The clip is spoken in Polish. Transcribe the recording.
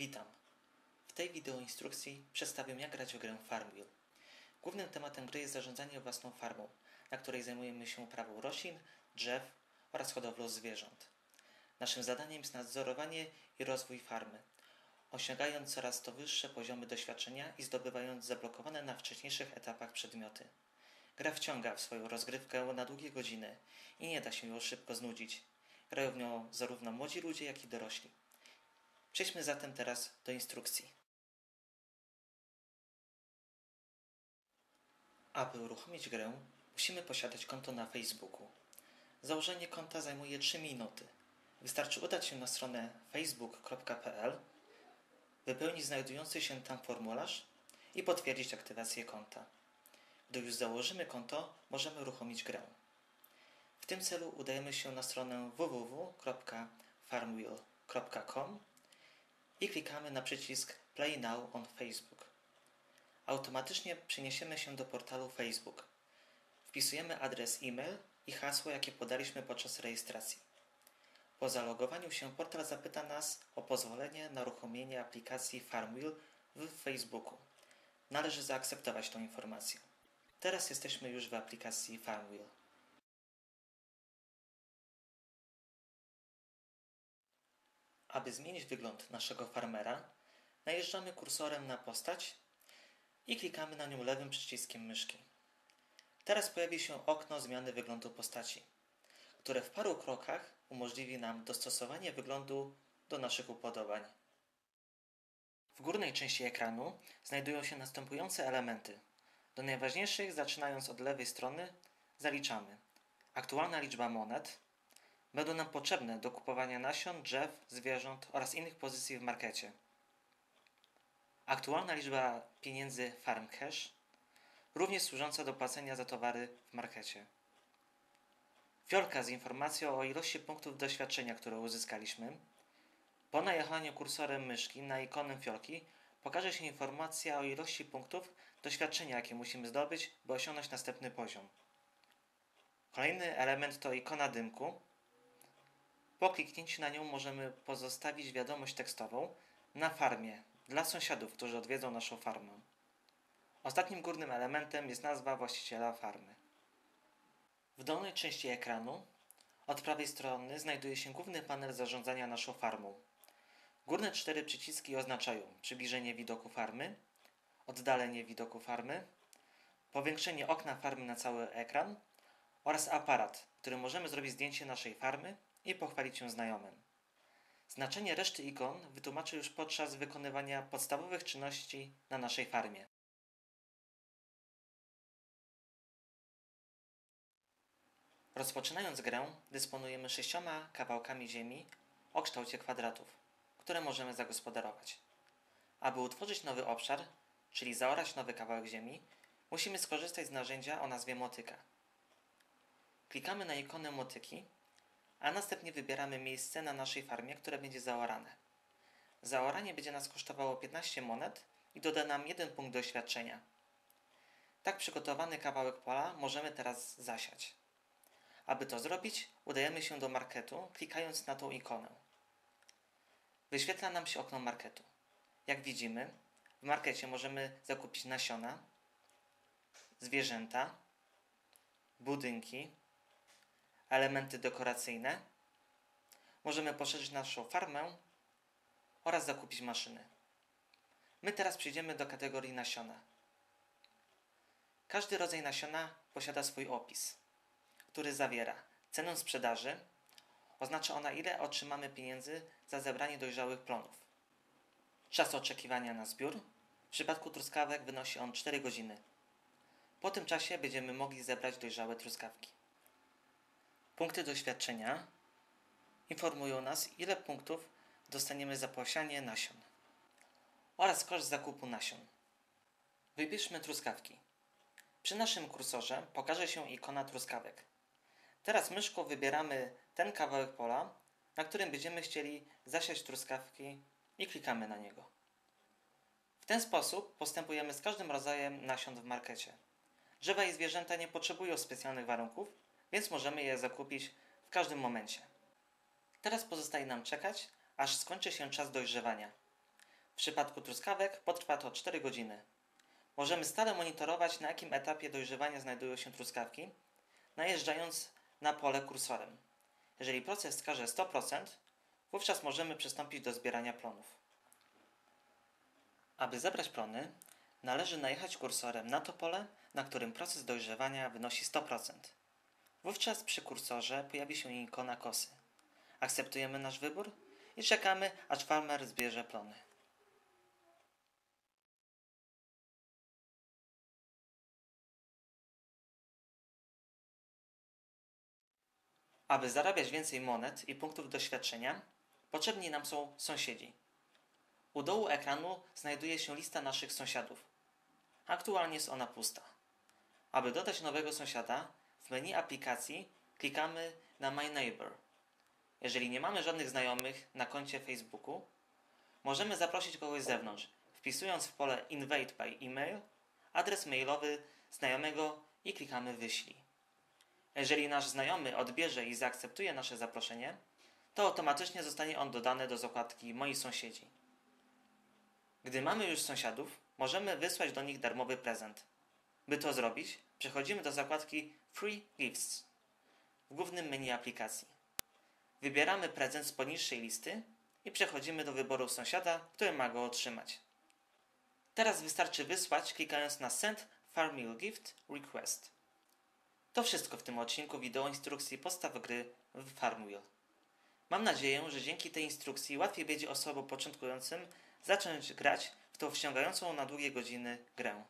Witam. W tej wideoinstrukcji przedstawię jak grać w grę Farmville. Głównym tematem gry jest zarządzanie własną farmą, na której zajmujemy się uprawą roślin, drzew oraz hodowlą zwierząt. Naszym zadaniem jest nadzorowanie i rozwój farmy, osiągając coraz to wyższe poziomy doświadczenia i zdobywając zablokowane na wcześniejszych etapach przedmioty. Gra wciąga w swoją rozgrywkę na długie godziny i nie da się ją szybko znudzić. Grają w nią zarówno młodzi ludzie, jak i dorośli. Przejdźmy zatem teraz do instrukcji. Aby uruchomić grę, musimy posiadać konto na Facebooku. Założenie konta zajmuje 3 minuty. Wystarczy udać się na stronę facebook.pl, wypełnić znajdujący się tam formularz i potwierdzić aktywację konta. Gdy już założymy konto, możemy uruchomić grę. W tym celu udajemy się na stronę www.farmwheel.com i klikamy na przycisk Play Now on Facebook. Automatycznie przeniesiemy się do portalu Facebook. Wpisujemy adres e-mail i hasło, jakie podaliśmy podczas rejestracji. Po zalogowaniu się portal zapyta nas o pozwolenie na uruchomienie aplikacji Farmwheel w Facebooku. Należy zaakceptować tą informację. Teraz jesteśmy już w aplikacji Farmwheel. Aby zmienić wygląd naszego farmera, najeżdżamy kursorem na postać i klikamy na nią lewym przyciskiem myszki. Teraz pojawi się okno zmiany wyglądu postaci, które w paru krokach umożliwi nam dostosowanie wyglądu do naszych upodobań. W górnej części ekranu znajdują się następujące elementy. Do najważniejszych, zaczynając od lewej strony, zaliczamy aktualna liczba monet, będą nam potrzebne do kupowania nasion, drzew, zwierząt oraz innych pozycji w markecie. Aktualna liczba pieniędzy Farm Cash, również służąca do płacenia za towary w markecie. Fiolka z informacją o ilości punktów doświadczenia, które uzyskaliśmy. Po najechaniu kursorem myszki na ikonę fiolki pokaże się informacja o ilości punktów doświadczenia, jakie musimy zdobyć, by osiągnąć następny poziom. Kolejny element to ikona dymku, po kliknięciu na nią możemy pozostawić wiadomość tekstową na farmie dla sąsiadów, którzy odwiedzą naszą farmę. Ostatnim górnym elementem jest nazwa właściciela farmy. W dolnej części ekranu od prawej strony znajduje się główny panel zarządzania naszą farmą. Górne cztery przyciski oznaczają przybliżenie widoku farmy, oddalenie widoku farmy, powiększenie okna farmy na cały ekran oraz aparat, którym możemy zrobić zdjęcie naszej farmy i pochwalić się znajomym. Znaczenie reszty ikon wytłumaczę już podczas wykonywania podstawowych czynności na naszej farmie. Rozpoczynając grę, dysponujemy sześcioma kawałkami ziemi o kształcie kwadratów, które możemy zagospodarować. Aby utworzyć nowy obszar, czyli zaorać nowy kawałek ziemi, musimy skorzystać z narzędzia o nazwie motyka. Klikamy na ikonę motyki a następnie wybieramy miejsce na naszej farmie, które będzie zaorane. Zaoranie będzie nas kosztowało 15 monet i doda nam jeden punkt doświadczenia. Tak przygotowany kawałek pola możemy teraz zasiać. Aby to zrobić, udajemy się do marketu, klikając na tą ikonę. Wyświetla nam się okno marketu. Jak widzimy, w markecie możemy zakupić nasiona, zwierzęta, budynki, elementy dekoracyjne, możemy poszerzyć naszą farmę oraz zakupić maszyny. My teraz przejdziemy do kategorii nasiona. Każdy rodzaj nasiona posiada swój opis, który zawiera cenę sprzedaży, oznacza ona ile otrzymamy pieniędzy za zebranie dojrzałych plonów. Czas oczekiwania na zbiór w przypadku truskawek wynosi on 4 godziny. Po tym czasie będziemy mogli zebrać dojrzałe truskawki. Punkty doświadczenia informują nas, ile punktów dostaniemy za posianie nasion oraz koszt zakupu nasion. Wybierzmy truskawki. Przy naszym kursorze pokaże się ikona truskawek. Teraz myszką wybieramy ten kawałek pola, na którym będziemy chcieli zasiać truskawki i klikamy na niego. W ten sposób postępujemy z każdym rodzajem nasion w markecie. Drzewa i zwierzęta nie potrzebują specjalnych warunków, więc możemy je zakupić w każdym momencie. Teraz pozostaje nam czekać, aż skończy się czas dojrzewania. przypadku truskawek potrwa to 4 godziny. Możemy stale monitorować, na jakim etapie dojrzewania znajdują się truskawki, najeżdżając na pole kursorem. Jeżeli proces wskaże 100%, wówczas możemy przystąpić do zbierania plonów. Aby zebrać plony, należy najechać kursorem na to pole, na którym proces dojrzewania wynosi 100%. Wówczas przy kursorze pojawi się ikona kosy. Akceptujemy nasz wybór i czekamy, aż farmer zbierze plony. Aby zarabiać więcej monet i punktów doświadczenia, potrzebni nam są sąsiedzi. U dołu ekranu znajduje się lista naszych sąsiadów. Aktualnie jest ona pusta. Aby dodać nowego sąsiada, w menu aplikacji klikamy na My Neighbor. Jeżeli nie mamy żadnych znajomych na koncie Facebooku, możemy zaprosić kogoś z zewnątrz, wpisując w pole Invite by email adres mailowy znajomego i klikamy Wyślij. Jeżeli nasz znajomy odbierze i zaakceptuje nasze zaproszenie, to automatycznie zostanie on dodany do zakładki Moi sąsiedzi. Gdy mamy już sąsiadów, możemy wysłać do nich darmowy prezent. By to zrobić, przechodzimy do zakładki Free Gifts w głównym menu aplikacji. Wybieramy prezent z poniższej listy i przechodzimy do wyboru sąsiada, który ma go otrzymać. Teraz wystarczy wysłać klikając na Send Farmil Gift Request. To wszystko w tym odcinku wideo instrukcji podstaw gry w Farmwheel. Mam nadzieję, że dzięki tej instrukcji łatwiej będzie osobom początkującym zacząć grać w tą wciągającą na długie godziny grę.